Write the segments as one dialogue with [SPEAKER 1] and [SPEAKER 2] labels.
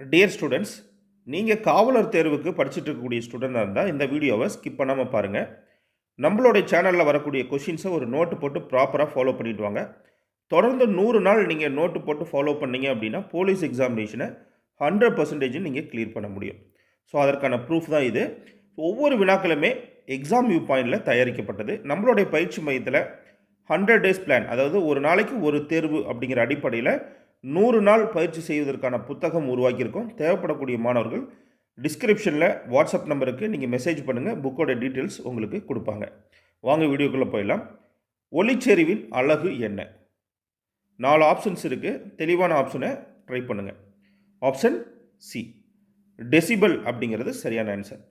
[SPEAKER 1] Dear students நீங்கள் காவலர் தேர்வுக்கு படிச்சுட்டு இருக்கக்கூடிய ஸ்டூடெண்டாக இருந்தால் இந்த வீடியோவை ஸ்கிப் பண்ணாமல் பாருங்கள் நம்மளுடைய சேனலில் வரக்கூடிய கொஷின்ஸை ஒரு நோட்டு போட்டு ப்ராப்பராக ஃபாலோ பண்ணிட்டு வாங்க. தொடர்ந்து நூறு நாள் நீங்கள் நோட்டு போட்டு ஃபாலோ பண்ணீங்க அப்படின்னா போலீஸ் எக்ஸாமினேஷனை ஹண்ட்ரட் பர்சன்டேஜ் நீங்கள் கிளியர் பண்ண முடியும். ஸோ அதற்கான ப்ரூஃப் தான் இது. ஒவ்வொரு வினாக்களுமே எக்ஸாம் வியூ பாயிண்டில் தயாரிக்கப்பட்டது. நம்மளுடைய பயிற்சி மையத்தில் ஹண்ட்ரட் டேஸ் பிளான் அதாவது ஒரு நாளைக்கு ஒரு தேர்வு அப்படிங்கிற அடிப்படையில் நூறு நாள் பயிற்சி செய்வதற்கான புத்தகம் உருவாக்கியிருக்கோம். தேவைப்படக்கூடிய மாணவர்கள் டிஸ்கிரிப்ஷனில் வாட்ஸ்அப் நம்பருக்கு நீங்கள் மெசேஜ் பண்ணுங்கள் புக்கோட டீட்டெயில்ஸ் உங்களுக்கு கொடுப்பாங்க. வாங்க வீடியோக்குள்ளே போயிடலாம். ஒளிச்செறிவின் அழகு என்ன? நாலு ஆப்ஷன்ஸ் இருக்குது தெளிவான ஆப்ஷனை ட்ரை பண்ணுங்கள் ஆப்ஷன் சி டெசிபல் அப்படிங்கிறது சரியான ஆன்சர்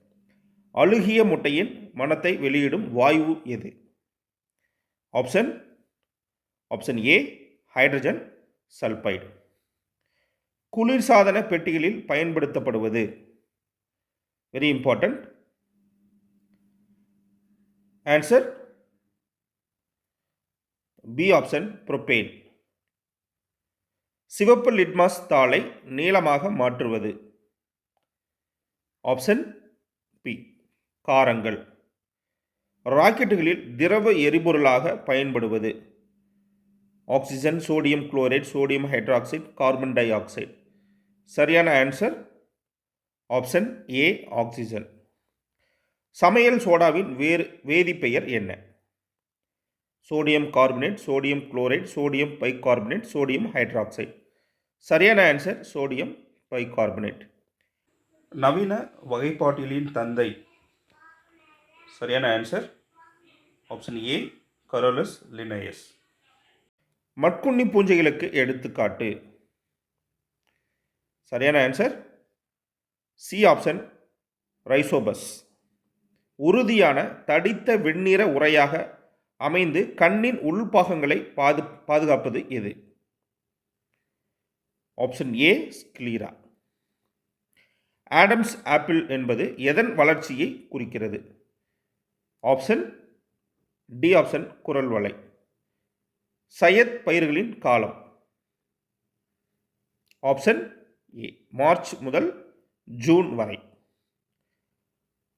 [SPEAKER 1] அழுகிய முட்டையின் மனத்தை வெளியிடும் வாயு எது? Option option A hydrogen sulphide. குளிர்சாதன பெட்டிகளில் பயன்படுத்தப்படுவது. Very important answer B option propane சிவப்பு லிட்மாஸ் தாளை நீளமாக மாற்றுவது. ஆப்ஷன் பி காரங்கள். ராக்கெட்டுகளில் திரவ எரிபொருளாக பயன்படுவது. Oxygen sodium chloride sodium hydroxide carbon dioxide. சரியான ஆன்சர்? Option A oxygen. சமையல் சோடாவின் வேறு வேதிப்பெயர் என்ன? Sodium carbonate sodium chloride sodium bicarbonate sodium hydroxide. சரியான ஆன்சர்? Sodium bicarbonate. நவீன வகைப்பாட்டியலின் தந்தை. சரியான answer? Option A Carolus Linnaeus. மட்குண்ணி பூஞ்சைகளுக்கு எடுத்துக்காட்டு. சரியான ஆன்சர் சி ஆப்ஷன் ரைசோபஸ் உறுதியான தடித்த வெண்ணிற உரையாக அமைந்து கண்ணின் உள்பாகங்களை பாது பாதுகாப்பது எது? Option A sclera Adam's apple என்பது எதன் வளர்ச்சியை குறிக்கிறது? ஆப்ஷன் டி ஆப்ஷன் குரல் வலை. சையத் பயிர்களின் காலம். ஆப்ஷன் ஏ மார்ச் முதல் ஜூன் வரை.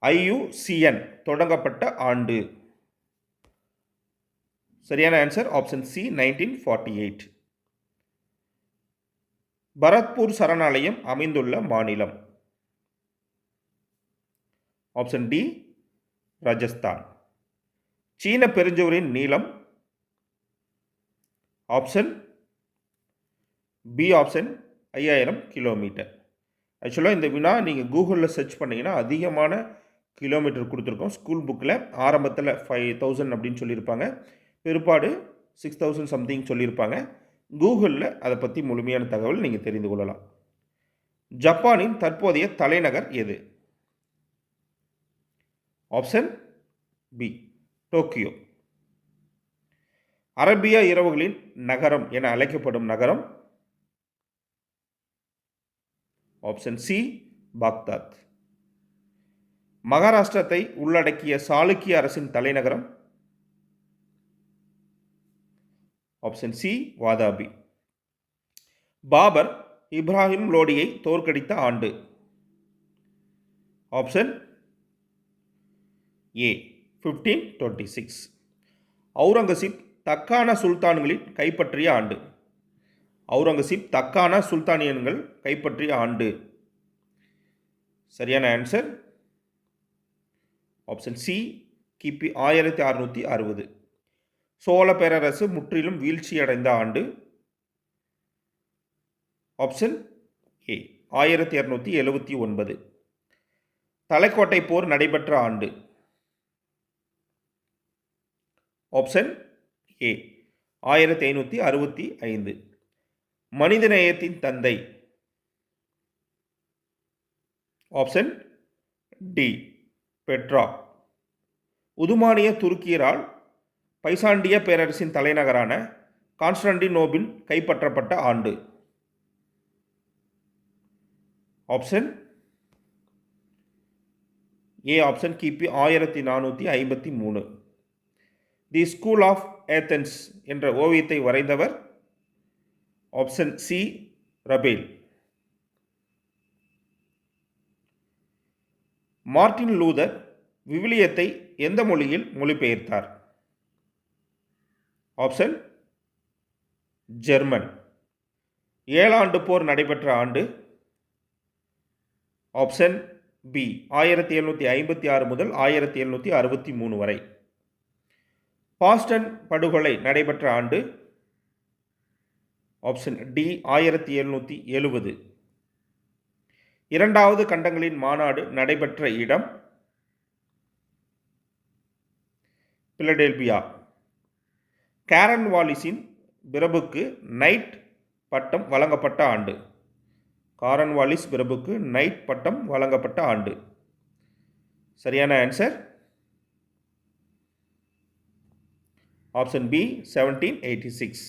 [SPEAKER 1] ஐயுசிஎன் தொடங்கப்பட்ட ஆண்டு. சரியான answer option C nineteen forty eight Bharatpur சரணாலயம் அமைந்துள்ள மாநிலம். ஆப்ஷன் டி ராஜஸ்தான் சீன பெருஞ்சுவரின் நீளம் ஆப்ஷன் பி ஆப்ஷன் ஐயாயிரம் கிலோமீட்டர் ஆக்சுவலாக இந்த வினா நீங்கள் கூகுளில் சர்ச் பண்ணிங்கன்னா அதிகமான கிலோமீட்டர் கொடுத்துருக்கோம். ஸ்கூல் புக்கில் ஆரம்பத்தில் ஃபைவ் தௌசண்ட் அப்படின்னு சொல்லியிருப்பாங்க. பிற்பாடு சிக்ஸ் தௌசண்ட் சம்திங் சொல்லியிருப்பாங்க. கூகுளில் அதை பற்றி முழுமையான தகவல் நீங்கள் தெரிந்து கொள்ளலாம். ஜப்பானின் தற்போதைய தலைநகர் எது? ஆப்ஷன் பி டோக்கியோ அரபியா இரவுகளின் நகரம் என அழைக்கப்படும் நகரம். Option C Baghdad. மகாராஷ்டிரத்தை உள்ளடக்கிய சாளுக்கிய அரசின் தலைநகரம். Option C Vatapi. Babur Ibrahim லோடியை தோற்கடித்த ஆண்டு. Option A fifteen twenty six Aurangzeb Deccan சுல்தான்களின் கைப்பற்றிய ஆண்டு. அவுரங்கசீப் தக்கான சுல்தானியன்கள் கைப்பற்றிய ஆண்டு. சரியான ஆன்சர் ஆப்ஷன் சி கிபி ஆயிரத்தி அறுநூற்றி அறுபது. சோழ பேரரசு முற்றிலும் வீழ்ச்சியடைந்த ஆண்டு. ஆப்ஷன் ஏ ஆயிரத்தி இரநூத்தி எழுபத்தி ஒன்பது. தலைக்கோட்டை போர் நடைபெற்ற ஆண்டு. Option A. ஆயிரத்தி ஐநூற்றி அறுபத்தி ஐந்து மனிதநேயத்தின் தந்தை. Option D Petra. உதுமானிய துருக்கியரால் பைசாண்டிய பேரரசின் தலைநகரான கான்ஸ்டன்டினோபில் கைப்பற்றப்பட்ட ஆண்டு. ஆப்ஷன் ஏ ஆப்ஷன் கிபி ஆயிரத்தி நானூற்றி ஐம்பத்தி மூணு தி ஸ்கூல் ஆஃப் ஏத்தன்ஸ் என்ற ஓவியத்தை வரைந்தவர். Option C Raphael Martin Luther விவிலியத்தை எந்த மொழியில் மொழிபெயர்த்தார்? ஆப்ஷன் ஜெர்மன் ஏழாண்டு போர் நடைபெற்ற ஆண்டு. ஆப்ஷன் பி ஆயிரத்தி எழுநூற்றி ஐம்பத்தி ஆறு முதல் ஆயிரத்தி எழுநூற்றி அறுபத்தி மூணு வரை. பாஸ்டன் படுகொலை நடைபெற்ற ஆண்டு ஆப்ஷன் டி ஆயிரத்தி எழுநூற்றி எழுபது. இரண்டாவது கண்டங்களின் மாநாடு நடைபெற்ற இடம் பிலடெல்பியா கேரன் வாலிஸின் பிரபுக்கு நைட் பட்டம் வழங்கப்பட்ட ஆண்டு. காரன் வாலிஸ் பிரபுக்கு நைட் பட்டம் வழங்கப்பட்ட ஆண்டு. சரியான answer option B seventeen eighty six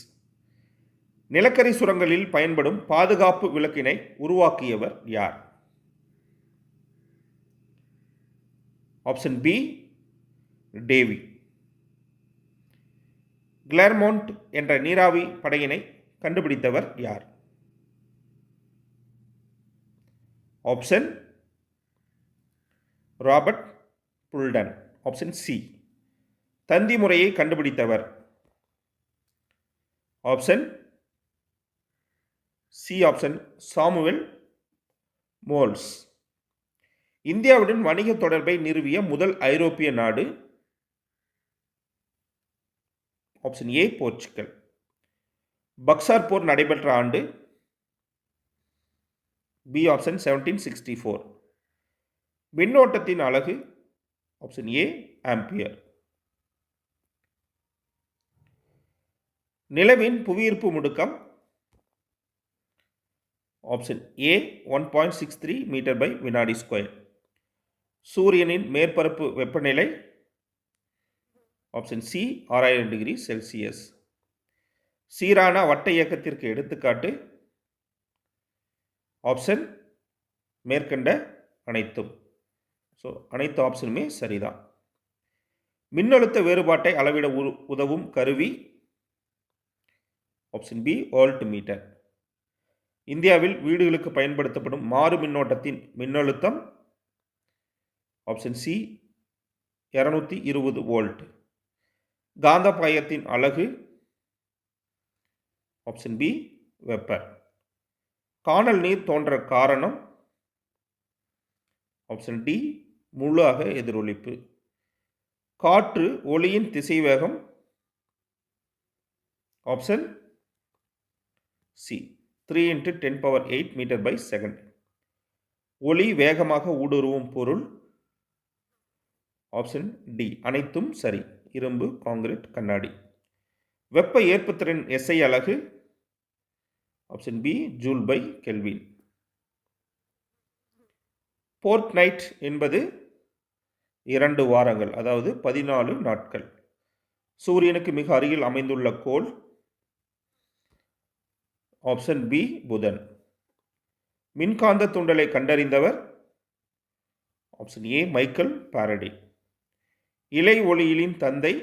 [SPEAKER 1] நிலக்கரி சுரங்களில் பயன்படும் பாதுகாப்பு விளக்கினை உருவாக்கியவர் யார்? ஆப்ஷன் பி டேவி கிளர்மோண்ட் என்ற நீராவி படையினை கண்டுபிடித்தவர் யார்? Option Robert Fulton. Option C தந்தி முறையை கண்டுபிடித்தவர். Option C option Samuel Morse இந்தியாவுடன் வணிக தொடர்பை நிறுவிய முதல் ஐரோப்பிய நாடு. ஆப்ஷன் ஏ போர்ச்சுகல் பக்சார் போர் நடைபெற்ற ஆண்டு. B option seventeen sixty four மின்னோட்டத்தின் அழகு ஆப்ஷன் ஏ ஆம்பியர் நிலவின் புவியீர்ப்பு முடுக்கம் option A one point six three metre by வினாடி ஸ்கொயர் சூரியனின் மேற்பரப்பு வெப்பநிலை ஆப்ஷன் சி ஆறாயிரம் டிகிரி செல்சியஸ் சீரான வட்ட இயக்கத்திற்கு எடுத்துக்காட்டு ஆப்ஷன் மேற்கண்ட அனைத்தும். ஸோ அனைத்து ஆப்ஷனுமே சரிதான். மின்னழுத்த வேறுபாட்டை அளவிட உ உதவும் கருவி ஆப்ஷன் பி வோல்ட் மீட்டர். இந்தியாவில் வீடுகளுக்கு பயன்படுத்தப்படும் மாறு மின்னோட்டத்தின் மின்னழுத்தம் ஆப்ஷன் சி இரநூத்தி இருபது வோல்ட். காந்தப்பாயத்தின் அழகு ஆப்ஷன் பி வெப்பர். காணல் நீர் தோன்ற காரணம் ஆப்ஷன் டி முழு எதிரொலிப்பு. காற்று ஒளியின் திசைவேகம் option C three into ten power eight metre by second ஒளி வேகமாக ஊடுருவும் பொருள் ஆப்ஷன் டி அனைத்தும் சரி. இரும்பு காங்கிரீட் கண்ணாடி. வெப்ப ஏற்புத்திறன் எஸ்ஐ அலகு. Option B joule by kelvin fortnight என்பது இரண்டு வாரங்கள் அதாவது பதினாலு நாட்கள். சூரியனுக்கு மிக அருகில் அமைந்துள்ள கோள் ஆப்ஷன் பி புதன். மின்காந்த தூண்டலை கண்டறிந்தவர். ஆப்ஷன் ஏ மைக்கேல் பாரடி இலை ஒளியிலின் தந்தை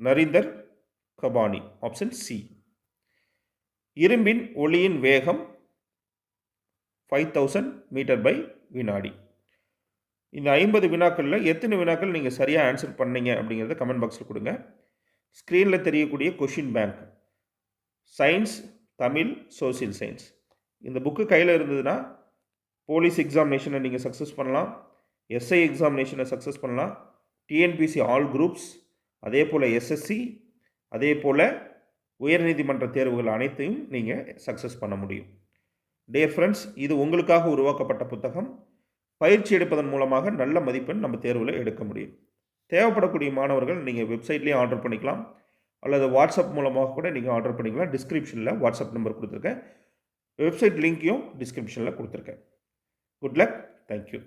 [SPEAKER 1] நரிந்தர் கபானி. ஆப்ஷன் சி இரும்பின் ஒளியின் வேகம் ஃபைவ் தௌசண்ட் மீட்டர் பை வினாடி. இந்த ஐம்பது வினாக்களில் எத்தனை வினாக்கள் நீங்கள் சரியாக ஆன்சர் பண்ணீங்க அப்படிங்கிறத கமெண்ட் பாக்ஸில் கொடுங்க. ஸ்க்ரீனில் தெரியக்கூடிய question bank science Tamil social science இந்த புக்கு கையில் இருந்ததுன்னா போலீஸ் எக்ஸாமினேஷனை நீங்கள் சக்ஸஸ் பண்ணலாம். எஸ்ஐ எக்ஸாமினேஷனை சக்ஸஸ் பண்ணலாம். டிஎன்பிசி ஆல் குரூப்ஸ் அதே போல் எஸ்எஸ்சி அதே போல் உயர்நீதிமன்ற தேர்வுகள் அனைத்தையும் நீங்கள் சக்ஸஸ் பண்ண முடியும். டே ஃப்ரெண்ட்ஸ் இது உங்களுக்காக உருவாக்கப்பட்ட புத்தகம். பயிற்சி எடுப்பதன் மூலமாக நல்ல மதிப்பெண் நம்ம தேர்வில் எடுக்க முடியும். தேவைப்படக்கூடிய மாணவர்கள் நீங்கள் வெப்சைட்லேயும் ஆர்டர் பண்ணிக்கலாம். அல்லது வாட்ஸ்அப் மூலமாக கூட நீங்கள் ஆர்டர் பண்ணிக்கலாம். டிஸ்கிரிப்ஷனில் வாட்ஸ்அப் நம்பர் கொடுத்துருக்கேன். வெப்சைட் லிங்க்கையும் டிஸ்கிரிப்ஷனில் கொடுத்துருக்கேன். Good luck. Thank you.